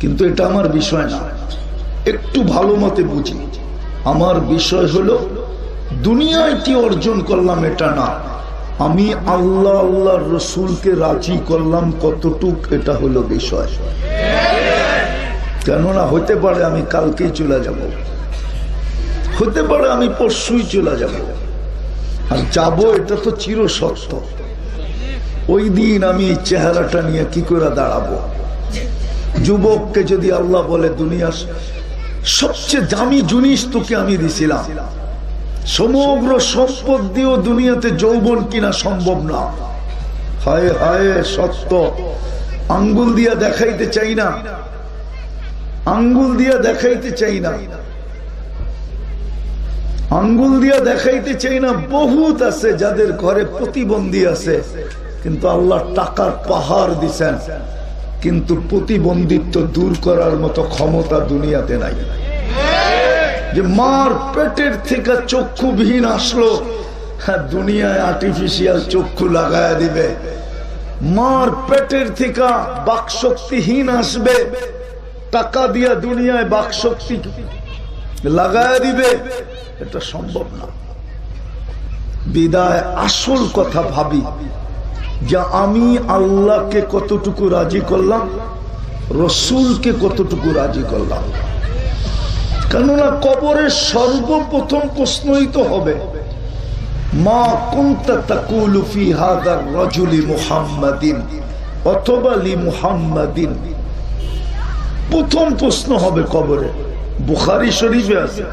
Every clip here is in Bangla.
কিন্তু এটা আমার বিষয় না। একটু ভালো মতে বুঝি। আমার বিষয় হলো, দুনিয়ায় কি অর্জন করলাম এটা না। আমি আল্লাহ আল্লাহ রসুলকে রাজি করলাম কতটুক এটা হলো বিষয়। কেননা হতে পারে আমি কালকেই চলে যাব। হতে পারে আমি পরশুই চলে যাব। আর যাব এটা তো চির সত্য ওই দিন আমি এই চেহারাটা নিয়ে কি করে দাঁড়াবো? যুবককে যদি আল্লাহ বলে দুনিয়ার সবচেয়ে দামি জিনিস তোকে আমি দিছিলাম, সমগ্র সম্পদ দিয়েও দুনিয়াতে যৌবন কিনা সম্ভব না। হায় হায়, সত্য। আঙ্গুল দিয়া দেখাইতে চাই না। আঙ্গুল দিয়া দেখাইতে চাই না। আঙ্গুল দিয়া দেখাইতে চাই না, বহুত আছে যাদের ঘরে প্রতিবন্ধী আছে, কিন্তু আল্লাহ টাকার পাহাড় দিছেন। কিন্তু প্রতিবন্ধিত্ব দূর করার মতো ক্ষমতা দুনিয়াতে নাই। যে মার পেটের থেকে চক্ষুবিহীন আসলো হ্যাঁ দুনিয়ায় আর্টিফিশিয়াল চক্ষু লাগায় দিবে। মার পেটের থেকে বাকশক্তিহীন আসবে, টাকা দিয়া দুনিয়ায় বাকশক্তি লাগায় দিবে। এটা সম্ভব না। বিদায় আসল কথা ভাবি। যে আমি আল্লাহকে কতটুকু রাজি করলাম, রসুলকে কতটুকু রাজি করলাম। কেননা কবরের সর্বপ্রথম প্রশ্নই তো হবে, মা কুন্তা তাকুলু ফি হাদার রজুলি মুহাম্মাদিন অথবা লি মুহাম্মাদিন। প্রথম প্রশ্ন হবে কবরে, বুখারি শরীফে আছে।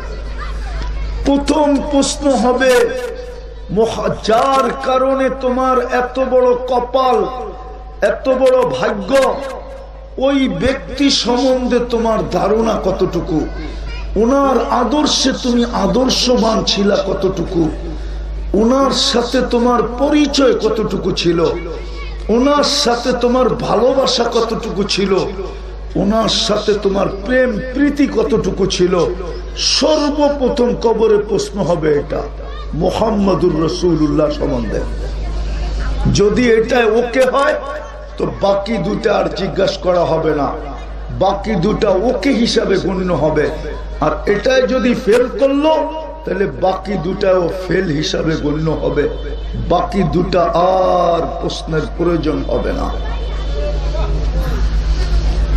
প্রথম প্রশ্ন হবে যার কারণে তোমার এত বড় কপাল, এত বড় ভাগ্য, ওই ব্যক্তি সম্বন্ধে তোমার ধারণা কতটুকু? ওনার আদর্শে তুমি আদর্শবান ছিলা কতটুকু? ওনার সাথে তোমার পরিচয় কতটুকু ছিল? ওনার সাথে তোমার ভালোবাসা কতটুকু ছিল? ওনার সাথে তোমার প্রেম প্রীতি কতটুকু ছিল? সর্বপ্রথম কবরে প্রশ্ন হবে এটা। মোহাম্মদুর রসুল্লাহ সম্বন্ধে। যদি এটা ওকে হয়, তো বাকি দুটা আর জিজ্ঞাসা করা হবে না। বাকি দুটা ওকে হিসাবে গণ্য হবে। আর এটাই যদি ফেল করল, তাহলে বাকি দুটাও ফেল হিসাবে গণ্য হবে। বাকি দুটা আর প্রশ্নের প্রয়োজন হবে না।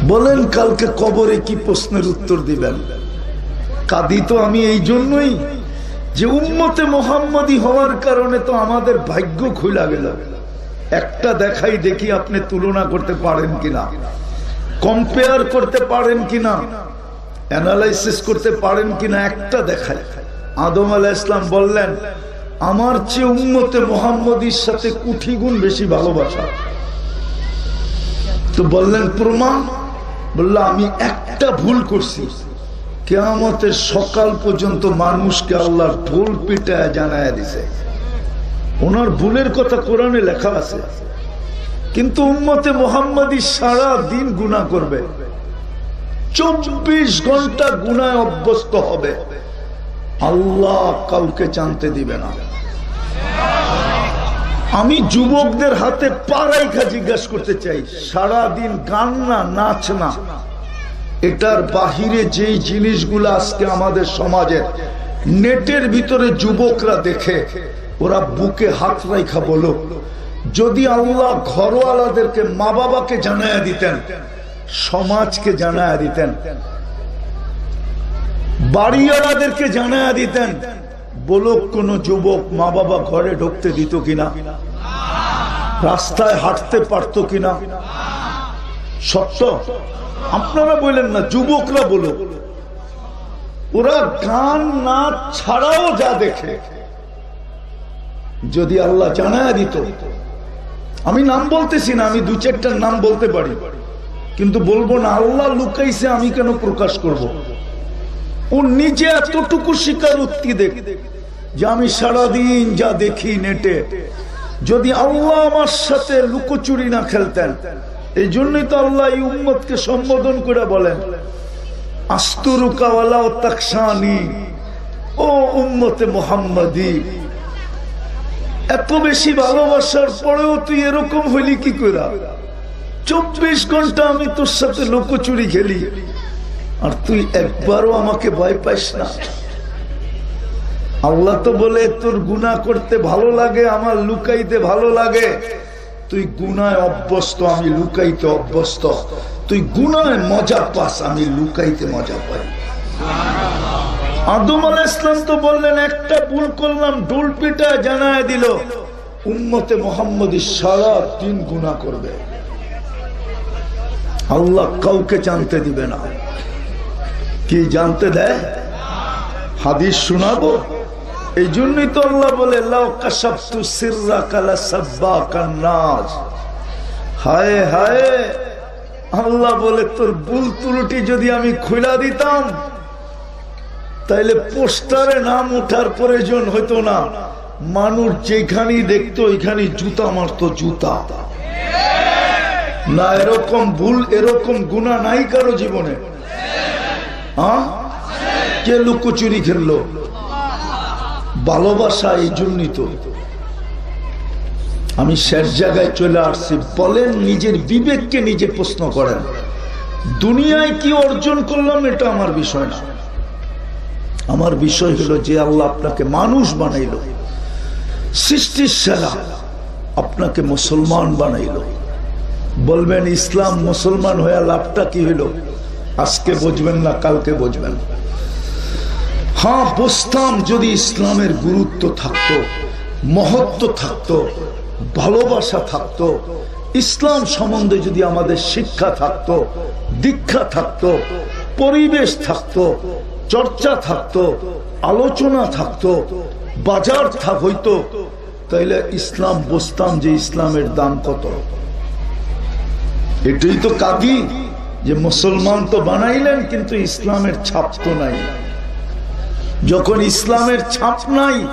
বলেন, কালকে কবরে কি প্রশ্নের উত্তর দিবেন? কাদি তো আমি এই জন্যই। যে উম্মতে মোহাম্মদী হওয়ার কারণে তো আমাদের ভাগ্য খুলা গেল। একটা দেখাই দেখি আপনি তুলনা করতে পারেন কিনা। কম্পেয়ার করতে পারেন কিনা। অ্যানালাইসিস করতে পারেন কিনা একটা দেখাই। আদম আলাহ ইসলাম বললেন, আমার চেয়ে উম্মতে মোহাম্মদীর সাথে কুঠি গুণ বেশি ভালোবাসা। তো বললেন, প্রমাণ? বলল, আমি একটা ভুল করছি। কেয়ামতের সকাল পর্যন্ত মানুষকে আল্লাহর ঢোল পিটায় জানায় দিছে। ওনার ভুলের কথা কোরআনে লেখা আছে। কিন্তু উম্মতে মোহাম্মদী সারা দিন গুণা করবে। চব্বিশ ঘণ্টা গুনায় অভ্যস্ত হবে। আল্লাহ কাউকে জানতে দিবে না। আমি যুবকদের হাতে পাড়াইখা জিজ্ঞাসা করতে চাই, সারা দিন গান না নাচ না এটার বাহিরে যেই জিনিসগুলো আজকে আমাদের সমাজে নেটের ভিতরে যুবকরা দেখে, ওরা বুকে হাত রাইখা বলো, যদি আল্লাহ ঘরওয়ালাদেরকে মা বাবাকে জানায় দিতেন, সমাজকে জানায় দিতেন, বাড়িওয়ালাদেরকে জানায় দিতেন বলো কোন যুবক মা বাবা ঘরে ঢুকতে দিত কিনা, রাস্তায় হাঁটতে পারতো কিনা, সত্য? আপনারা বললেন না, যুবকরা বলো ওরা গান নাচ ছাড়াও যা দেখে। যদি আল্লাহ জানায় দিত। আমি নাম বলতেছি না, আমি দু চারটার নাম বলতে পারি। কিন্তু বলব না, আল্লাহ লুকাইছে, আমি কেন প্রকাশ করব। ও নিজে এতটুকু শিকার উক্তি দেখ যে আমি সারাদিন যা দেখি নেটে। যদি আল্লাহ আমার সাথে লুকোচুরি না খেলতেন এই জন্যই তো আল্লাহ উম্মতকে সম্বোধন করে বলেন এত বেশি ভালোবাসার পরেও তুই এরকম কি করে চব্বিশ ঘণ্টা আমি তোর সাথে লুকোচুরি খেলি, আর তুই একবারও আমাকে ভয় পাইস না। আল্লাহ তো বলে, তোর গুনাহ করতে ভালো লাগে, আমার লুকাইতে ভালো লাগে। তুই গুনায় অভ্যস্ত, আমি লুকাইতে অভ্যস্ত। তুই গুনায় মজা পাস, আমি লুকাইতে মজা পাই। আদম আল ইসলাম তো বললেন, একটা ভুল করলাম ডুল পিটা জানায় দিল। উম্মতে মোহাম্মদ সারা দিন গুণা করবে। আল্লাহ কাউকে জানতে দিবে না। কি জানতে দেয়? হাদিস শোনাবো? এই জন্যই তো আল্লাহ বলে হায় হায়, আল্লাহ বলে, তোর ভুল তুলুটি যদি আমি খুলা দিতাম, তাইলে পোস্টারে নাম ওঠার প্রয়োজন হইতো না। মানুষ যেখানেই দেখতো ওইখানে জুতা মারতো, জুতা। না, এরকম ভুল, এরকম গুণা নাই কারও জীবনে। কে লুকোচুরি খেললো? ভালোবাসা এই জন্যই তো। আমি শেষ জায়গায় চলে আসছি। বলেন নিজের বিবেককে নিজে প্রশ্ন করেন। দুনিয়ায় কি অর্জন করলাম এটা আমার বিষয় না। আমার বিষয় হলো যে আল্লাহ আপনাকে মানুষ বানাইল। সৃষ্টির সেরা আপনাকে মুসলমান বানাইল। বলবেন, ইসলাম মুসলমান হয়ে লাভটা কি হইল আজকে বুঝবেন না, কালকে বুঝবেন। হ্যাঁ বুঝতাম যদি ইসলামের গুরুত্ব থাকতো, মহত্ব থাকতো, ভালোবাসা থাকতো, ইসলাম সম্বন্ধে যদি আমাদের শিক্ষা থাকতো, দীক্ষা থাকতো, পরিবেশ থাকতো, চর্চা থাকতো, আলোচনা থাকতো, বাজার থাক হইতো, তাইলে ইসলাম বুঝতাম যে ইসলামের দাম কত। এটাই তো কাকি যে মুসলমান তো বানাইলেন, কিন্তু ইসলামের ছাপ তো নাই। যখন ইসলামের ছাপ নাই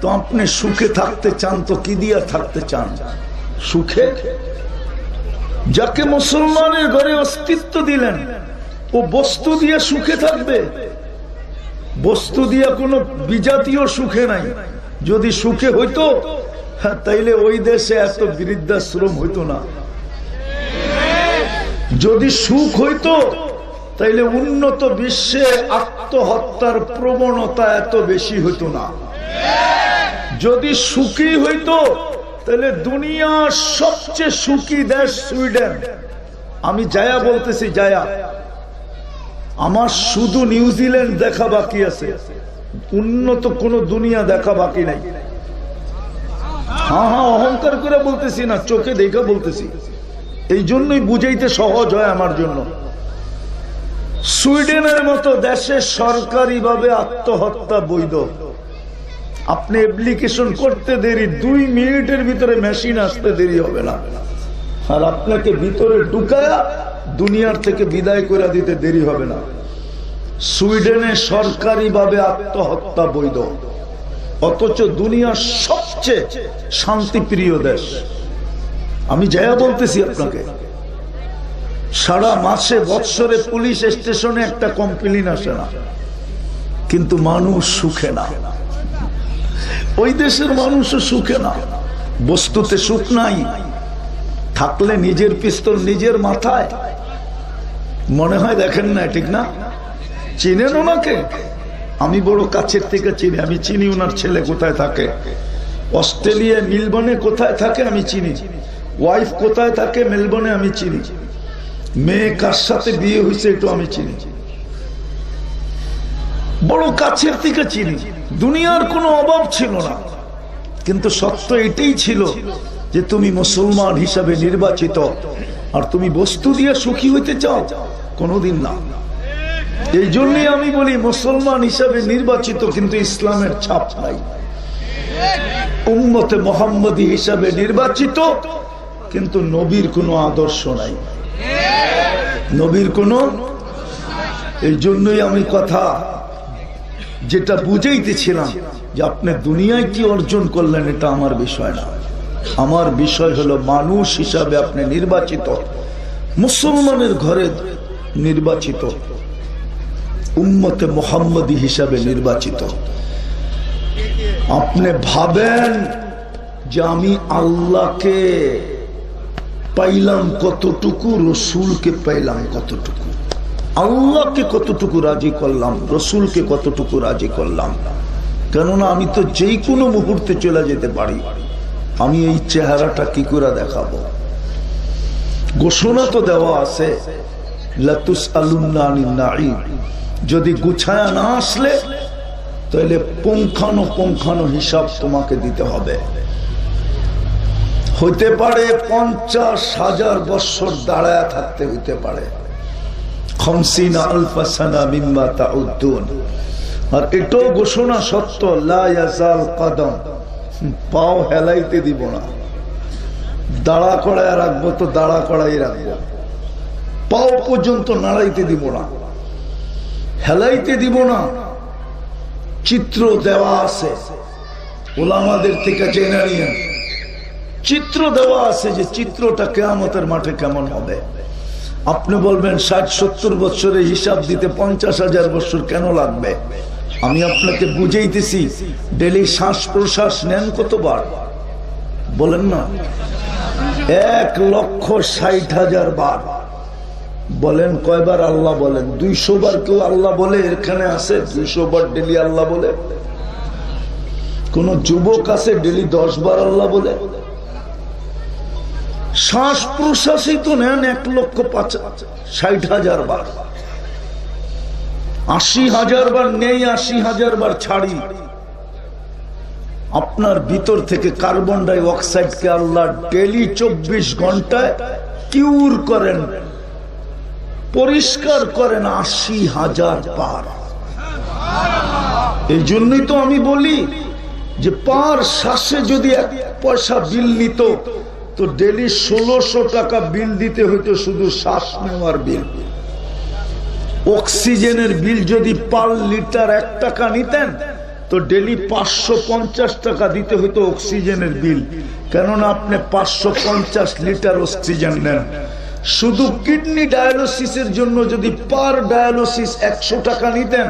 তো আপনি সুখে থাকতে চান তো কি দিয়া থাকতে চান? সুখে? যাকে মুসলমানের ঘরে অস্তিত্ব দিলেন ও বস্তু দিয়ে সুখে থাকবে। বস্তু দিয়া কোনো বিজাতীয় সুখে নাই। যদি সুখে হইতো হ্যাঁ, তাইলে ওই দেশে এত বৃদ্ধাশ্রম হইতো না। যদি সুখ হইতো তাইলে উন্নত বিশ্বে আত্মহত্যার প্রবণতা এত বেশি হইতো না। যদি সুখী হইতো তাহলে দুনিয়ার সবচেয়ে সুখী দেশ সুইডেন। আমি জায়া বলতেছি জায়া আমার শুধু নিউজিল্যান্ড দেখা বাকি আছে। উন্নত কোন দুনিয়া দেখা বাকি নাই। হ্যাঁ হ্যাঁ অহংকার করে বলতেছি না, চোখে দেখে বলতেছি। এই জন্যই বুঝাইতে সহজ হয় আমার জন্য। সুইডেনের মতো দেশে সরকারিভাবে আত্মহত্যা বৈধ। আপনি অ্যাপ্লিকেশন করতে দেরি, দুই মিনিটের ভিতরে মেশিন আসতে দেরি হবে না। আর আপনাকে ভিতরে ঢুকায়া দুনিয়ার থেকে বিদায় করে দিতে দেরি হবে না। সুইডেনে সরকারিভাবে আত্মহত্যা বৈধ। অথচ দুনিয়ার সবচেয়ে শান্তিপ্রিয় দেশ। আমি যায়া বলতেছি আপনাকে সারা মাসে, বৎসরে পুলিশ স্টেশনে একটা কমপ্লেন আসে না। কিন্তু মানুষ সুখে না। ওই দেশের মানুষও সুখে না। বস্তুতে সুখ নাই। থাকলে নিজের পিস্তল নিজের মাথায়। মনে হয় দেখেন না, ঠিক না? চিনেন ওনাকে? আমি বড় কাছের থেকে চিনি, আমি চিনি ওনার ছেলে কোথায় থাকে। অস্ট্রেলিয়া মিলবনে কোথায় থাকে আমি চিনি। ওয়াইফ কোথায় থাকে মেলবনে আমি চিনি। মেয়ে কার সাথে বিয়ে হয়েছে একটু আমি চিনি। বড় কাছের থেকে চিনি। দুনিয়ার কোনো অভাব ছিল না। কিন্তু সত্য এটাই ছিল যে তুমি মুসলমান হিসাবে নির্বাচিত। আর তুমি বস্তু দিয়ে সুখী হইতে চাও, কোনোদিন না। এই জন্যই আমি বলি মুসলমান হিসাবে নির্বাচিত, কিন্তু ইসলামের ছাপ নাই। উম্মতে মোহাম্মদী হিসাবে নির্বাচিত, কিন্তু নবীর কোনো আদর্শ নাই। নবীর কোনো? এই জন্যই আমি কথা যেটা বুঝাইতেছিলাম যে আপনি দুনিয়ায় কি অর্জন করলেন এটা আমার বিষয় না। আমার বিষয় হলো মানুষ হিসাবে আপনি নির্বাচিত। মুসলমানের ঘরে নির্বাচিত। উম্মতে মোহাম্মদী হিসাবে নির্বাচিত। আপনি ভাবেন যে আমি আল্লাহকে পাইলাম কতটুকু, রসুলকে পাইলাম কতটুকু। আল্লাহকে কতটুকু রাজি করলাম, রসুলকে কতটুকু রাজি করলাম। কেননা আমি তো যেই কোনো মুহূর্তে চলে যেতে পারি। আমি এই চেহারাটা কি করে দেখাবো? ঘোষণা তো দেওয়া আছে লাতুস যদি গুছায়া না আসলে, তাহলে পুঙ্খানো পুঙ্খানো হিসাব তোমাকে দিতে হবে। হইতে পারে পঞ্চাশ হাজার বৎসর দাঁড়ায় থাকতে হইতে পারে। আর এটাও ঘোষণা সত্য, লা ইয়াজাল কদম। পাও হেলাইতে দিব না। দাঁড়া করায় রাখব তো দাঁড়া করাই রাখব। পাও পর্যন্ত নাড়াইতে দিব না। হেলাইতে দিব না। চিত্র দেওয়া আছে। ওলামাদের থেকে জেনে নিয়ে চিত্র দেওয়া আছে যে চিত্রটা কেয়ামতের মাঠে কেমন হবে। আপনি বলবেন, ষাট, সত্তর বছরের হিসাব দিতে পঞ্চাশ হাজার বছর কেন লাগবে? আমি আপনাকে বুঝাইতেছি, ডেলি শ্বাস প্রশ্বাস নেন কতবার? বলেন না। এক লক্ষ ষাট হাজার বার। বলেন কয়বার আল্লাহ বলেন? দুইশো বার কেউ আল্লাহ বলে, এখানে আছে, দুইশো বার ডেলি আল্লাহ বলে। কোন যুবক আছে, ডেলি দশ বার আল্লাহ বলে। শ্বাস প্রশ্বাসই তো নেন এক লক্ষ পাঁচ ষাট হাজার বার। আশি হাজার বার নেই, আশি হাজার বার ছাড়ি। আপনার ভিতর থেকে কার্বন ডাই অক্সাইডকে আল্লাহ ডেলি চব্বিশ ঘন্টায় কিউর করেন, পরিষ্কার করেন আশি হাজার পার এই জন্যই তো আমি বলি যে পার শ্বাসে যদি এক পয়সা বিল নিত তো ডেলি ষোলোশো টাকা বিল দিতে হইতো শুধু শ্বাস নেওয়ার বিল। অক্সিজেনের বিল যদি পার লিটার এক টাকা নিতেন, তো ডেলি পাঁচশো পঞ্চাশ টাকা দিতে হইতো অক্সিজেনের বিল। কেননা আপনি পাঁচশো পঞ্চাশ লিটার অক্সিজেন নেন। শুধু কিডনি ডায়ালিসিসের জন্য যদি পার ডায়ালিসিস একশো টাকা নিতেন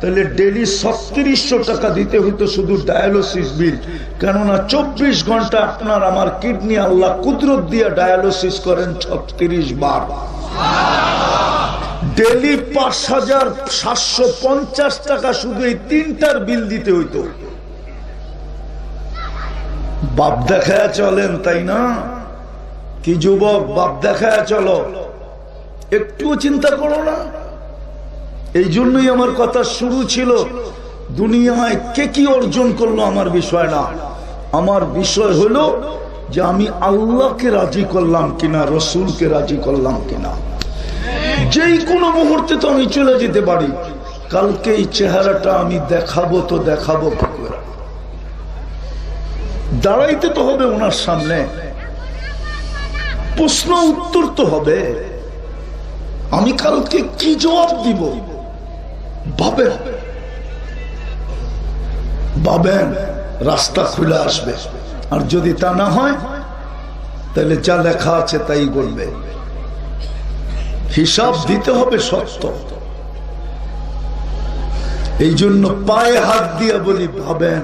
তাহলে ডেলি ছত্রিশশো টাকা দিতে হইতো শুধু ডায়ালিসিস বিল কেননা চব্বিশ ঘণ্টা আপনার আমার কিডনি আল্লাহ কুদরত দিয়ে ডায়ালিসিস করেন ছত্রিশ বার। ডেলি পাঁচ হাজার সাতশো পঞ্চাশ টাকা শুধু এই তিনটার বিল দিতে হইতো। বাপ দেখায় চলেন, তাই না? কি যুবক, বাপ দেখায় চলো। একটুও চিন্তা করো না। এই জন্যই আমার কথা শুরু ছিল, দুনিয়ায় কে কি অর্জন করল আমার বিষয় না আমার বিষয় হলো যে আমি আল্লাহকে রাজি করলাম কিনা, রসুলকে রাজি করলাম কিনা। যেই কোনো মুহূর্তে তো আমি চলে যেতে পারি, কালকে এই চেহারাটা আমি দেখাবো তো দেখাবো দাঁড়াইতে তো হবে ওনার সামনে। প্রশ্ন উত্তর তো হবে। আমি কালকে কি জবাব দিব? ভাবেন ভাবেন রাস্তা খুলে আসবে। আর যদি তা না হয়, তাহলে যা লেখা আছে তাই বলবে। হিসাব দিতে হবে সত্য এই জন্য পায়ে হাত দিয়ে বলি, ভাবেন,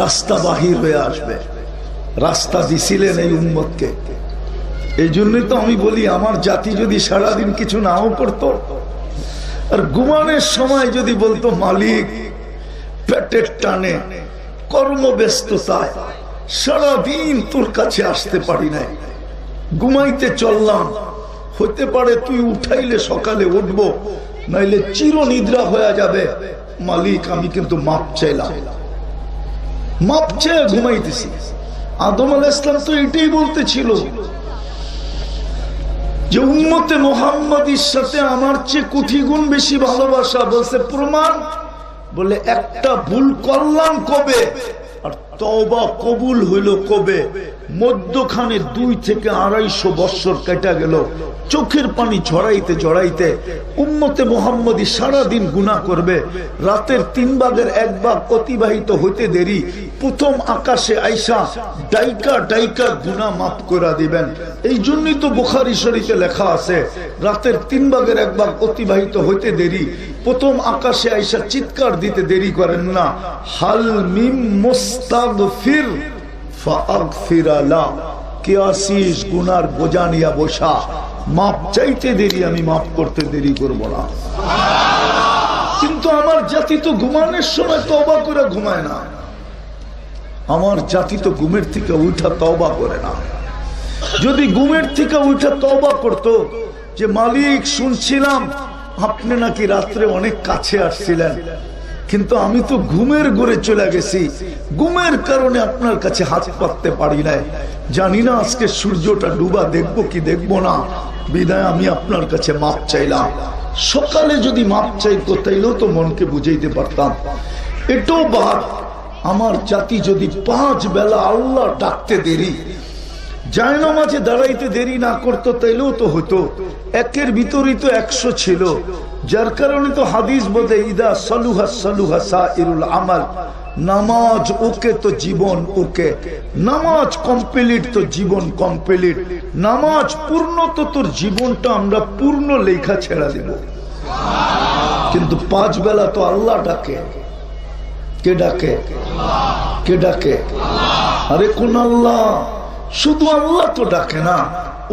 রাস্তা বাহির হয়ে আসবে। রাস্তা দিছিলেন এই উম্মতকে। এই জন্যই তো আমি বলি, আমার জাতি যদি সারাদিন কিছু নাও করতো আর ঘুমানোর সময় যদি বলতো, মালিক, পেটের টানে কর্মব্যস্ততায় সারাদিন তোর কাছে আসতে পারি নাই। ঘুমাইতে চললাম হতে পারে তুই উঠাইলে সকালে উঠবো, নাইলে চির নিদ্রা হয়ে যাবে। মালিক, আমি কিন্তু মাপ চাইলাম। মাপ চেয়ে ঘুমাইতেছি। আদম আল ইসলাম তো এটাই বলতেছিল যে উম্মতে মোহাম্মদীর সাথে আমার চেয়ে কোটি গুণ বেশি ভালোবাসা, বলছে, প্রমাণ? বলে, একটা ভুল করলাম কবে? আর তবা কবুল হইল কবে? মধ্যখানে দুই থেকে আড়াইশো বৎসর কেটে গেল। চোখের পানি ঝরাইতে ঝরাইতে উম্মতে মোহাম্মদী সারাদিন গুণা করবে। রাতের তিন ভাগের এক ভাগ অতিবাহিত হইতে দেরি। প্রথম আকাশে আইসা ডাইকা ডাইকা গুণা মাফ করে দিবেন। এই জন্যই তো বুখারি শরীফে লেখা আছে, রাতের তিন ভাগের এক ভাগ অতিবাহিত হইতে দেরি। প্রথম আকাশে আইসা চিৎকার দিতে দেরি করেন না। হাল মিম ফাগফির লা কে আসিস গুনার বোঝা বসা। মাপ চাইতে দেরি, আমি মাপ করতে দেরি করব না। কিন্তু আমার জাতি তো ঘুমানোর সময় তবা করে ঘুমায় না। আমার জাতি তো ঘুমের থেকে উঠা তবা করে না। যদি ঘুমের থেকে উঠে তবা করত, যে মালিক শুনছিলাম, আপনি নাকি রাত্রে অনেক কাছে আসছিলেন। কিন্তু আমি তো ঘুমের ঘুরে চলে গেছি। ঘুমের কারণে আপনার কাছে হাত পাততে পারি নাই। জানি না আজকে সূর্যটা ডুবা দেখব কি দেখব না। বিদায় আমি আপনার কাছে মাপ চাইলাম। সকালে যদি মাপ চাইতো, তাইলেও তো মনকে বুঝাইতে পারতাম। এটাও বাদ, আমার জাতি যদি পাঁচ বেলা আল্লাহ ডাকতে দেরি জায়না মাঝে দাঁড়াইতে দেরি না করতো, তাইলেও তো হতো একের ভিতরই তো একশো ছিল। যার কারণে তো হাদিস বোধে ইদা সালুহা সালুহা সাইরুল আমাল। নামাজ ওকে তো জীবন ওকে। নামাজ কমপ্লিট তো জীবন কমপ্লিট নামাজ পূর্ণ তো তোর জীবনটা আমরা পূর্ণ লেখা ছেড়া দেব। কিন্তু পাঁচ বেলা তো আল্লাহ ডাকে। কে ডাকে? কে ডাকে? আরে কোন আল্লাহ? শুধু আল্লাহ তো ডাকে না।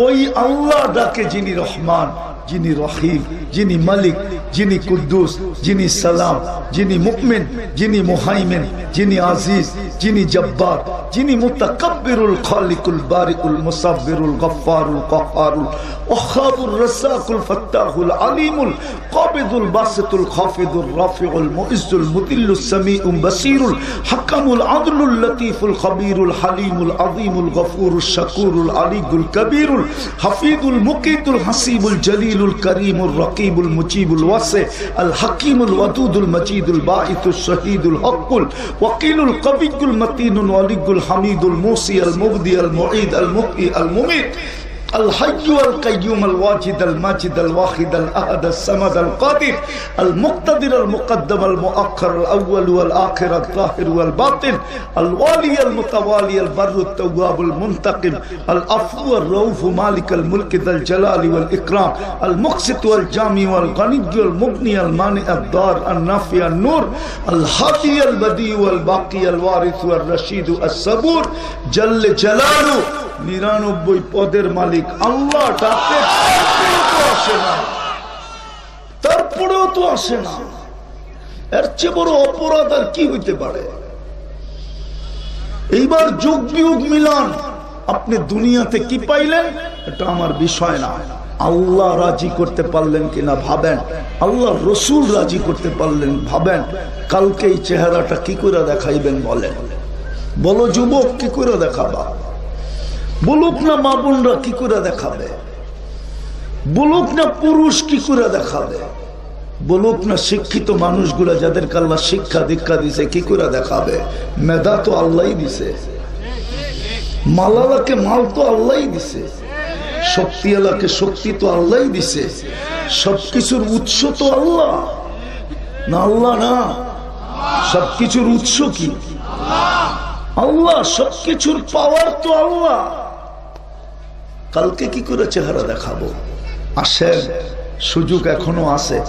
ওই আল্লাহ ডাকে যিনি রহমান। যিনি রহিম যিনি মালিক যিনি কুদ্দুস যিনি সালাম যিনি মুকমিন যিনি মুহাইমেন যিনি আজিজ যিনি জব্বার যিনি মুতাকাব্বিরুল খালিকুল বারিকুল মুসাব্বিরুল গফফারুল কহ্হারুল ওয়াহাবুর রাসাকুল ফাত্তাহুল আলিমুল, কাবিদুল বাসিতুল খাফিদুর রাফিউল মুইজ্জুল মুদিল্লুস সামিউম বাসিরুল, হাকামুল আদলুল লতীফুল খবীরুল হালিমুল আযীমুল গফুরুল শাকুরুল আলিগুল কবীরুল হাফিদুল মুকিতুল হাসিবুল জলিলুল করিমুল রকিবুল মুজিবুল ওয়াসি, আল হাকিমুল ওয়াদুদুল মজিদুল বাঈতুল শহীদুল হকুল ওয়াকিলুল কবিকুল মতিনুল ওয়ালিগুল হামিদুল মুসি আল মুবদি আল মুঈদ আল মুহি আল মুমিত। الحي القيوم الواجد الماجد الواحد الأحد الصمد القادر المقتدر المقدم المؤخر الأول والآخر الظاهر والباطن الوالي المتوالي البر التواب المنتقم العفو الرؤوف مالك الملك ذا الجلال والإكرام المقسط والجامع والغني والمغني المانع الضار النافع النور الهادي البديع والباقي الوارث والرشيد الصبور جل جلاله নিরানব্বই পদের মালিক আল্লাহ ডাকে আসে না। তারপরেও তো আসে না। এর চেয়ে বড় অপরাধ আর কি হইতে পারে? এইবার যুগ বিয়োগ মিলান, আপনি দুনিয়াতে কি পাইলেন? এটা আমার বিষয় না। আল্লাহ রাজি করতে পারলেন কিনা ভাবেন? আল্লাহ রসুল রাজি করতে পারলেন ভাবেন? কালকে এই চেহারাটা কি করে দেখাইবেন বলেন? বলো, যুবক কি করে দেখাবা? বলুক না মা বোনরা কি করে দেখাবে? বলুক না পুরুষ কি করে দেখাবে? বলুক না শিক্ষিত মানুষগুলা যাদের কাল্লা শিক্ষা দীক্ষা দিছে কি করে দেখাবে? মেধা তো আল্লাহ দিছে। মালালাকে মাল তো আল্লাহ দিছে। শক্তিওয়ালাকে শক্তি তো আল্লাহ দিছে। সবকিছুর উৎস তো আল্লাহ। না আল্লাহ না। সবকিছুর উৎস কি? আল্লাহ। সবকিছুর পাওয়ার তো আল্লাহ। কালকে কি করে চেহারা দেখাবো? আসেন, সুযোগ এখনও আছে।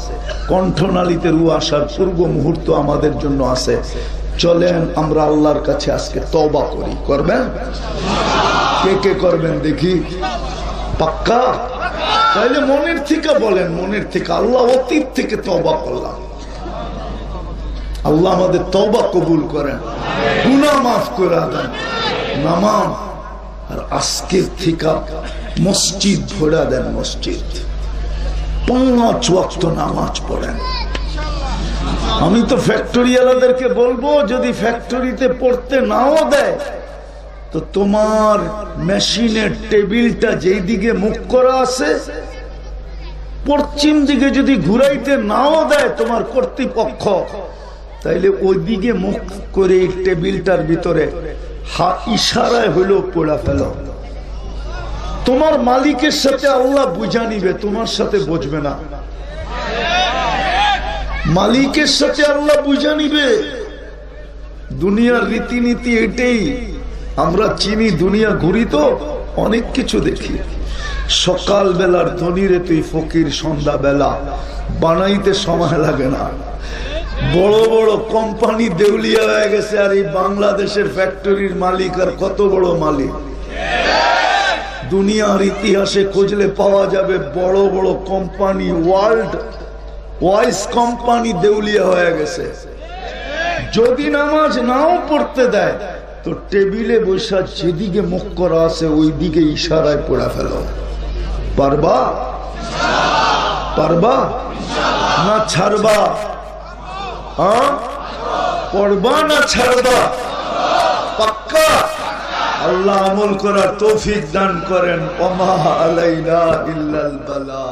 কণ্ঠনালীতে রু আসার পূর্ব মুহূর্ত আমাদের জন্য আছে। চলেন, আমরা আল্লাহর কাছে আজকে তবা করি। করবেন? কে কে করবেন দেখি? পাক্কা? তাইলে মনের থেকে বলেন, মনের থেকে। আল্লাহ অতীত থেকে তবা করলাম। আল্লাহ আমাদের তবা কবুল করেন। গুনা মাফ করে দেন। নামাজ আর আজকের থেকে মসজিদ ভরা দেন মসজিদ। পাঁচ ওয়াক্ত নামাজ পড়েন। আমি তো ফ্যাক্টরিওয়ালাদেরকে বলব, যদি ফ্যাক্টরিতে পড়তে নাও দেয়, তো তোমার মেশিনের টেবিলটা যেই দিকে মুখ করা আছে, পশ্চিম দিকে যদি ঘুরাইতে নাও দেয় তোমার কর্তৃপক্ষ, তাইলে ওই দিকে মুখ করে টেবিলটার ভিতরে ইশারায় হইলেও পড়া ফেল। তোমার মালিকের সাথে আল্লাহ বুঝা নিবে, তোমার সাথে বুঝবে না। মালিকের সাথে আল্লাহ বুঝা নিবে। দুনিয়ার রীতিনীতি এটাই। আমরা চিনি দুনিয়া ঘুরি তো, অনেক কিছু দেখি। সকাল বেলার ধনীরে তুই ফকির সন্ধ্যা বেলা বানাইতে সময় লাগে না। বড় বড় কোম্পানি দেউলিয়া হয়ে গেছে আর এই বাংলাদেশের ফ্যাক্টরির মালিক আর কত বড় মালিক? দুনিয়ার ইতিহাসে খুঁজলে পাওয়া যাবে বড় বড় কোম্পানি, ওয়ার্ল্ড ওয়াইস কোম্পানি দেউলিয়া হয়ে গেছে। যদি নামাজ নাও পড়তে দেয়, তো টেবিলে বসা যেদিকে মুখ করা আছে ওই দিকে ইশারায় পড়া ফেল। পারবা? পারবা? না ছাড়বা? হ্যাঁ? আল্লাহ আমল করার তৌফিক দান করেন। ওমা আলাইনা ইল্লাল বালা।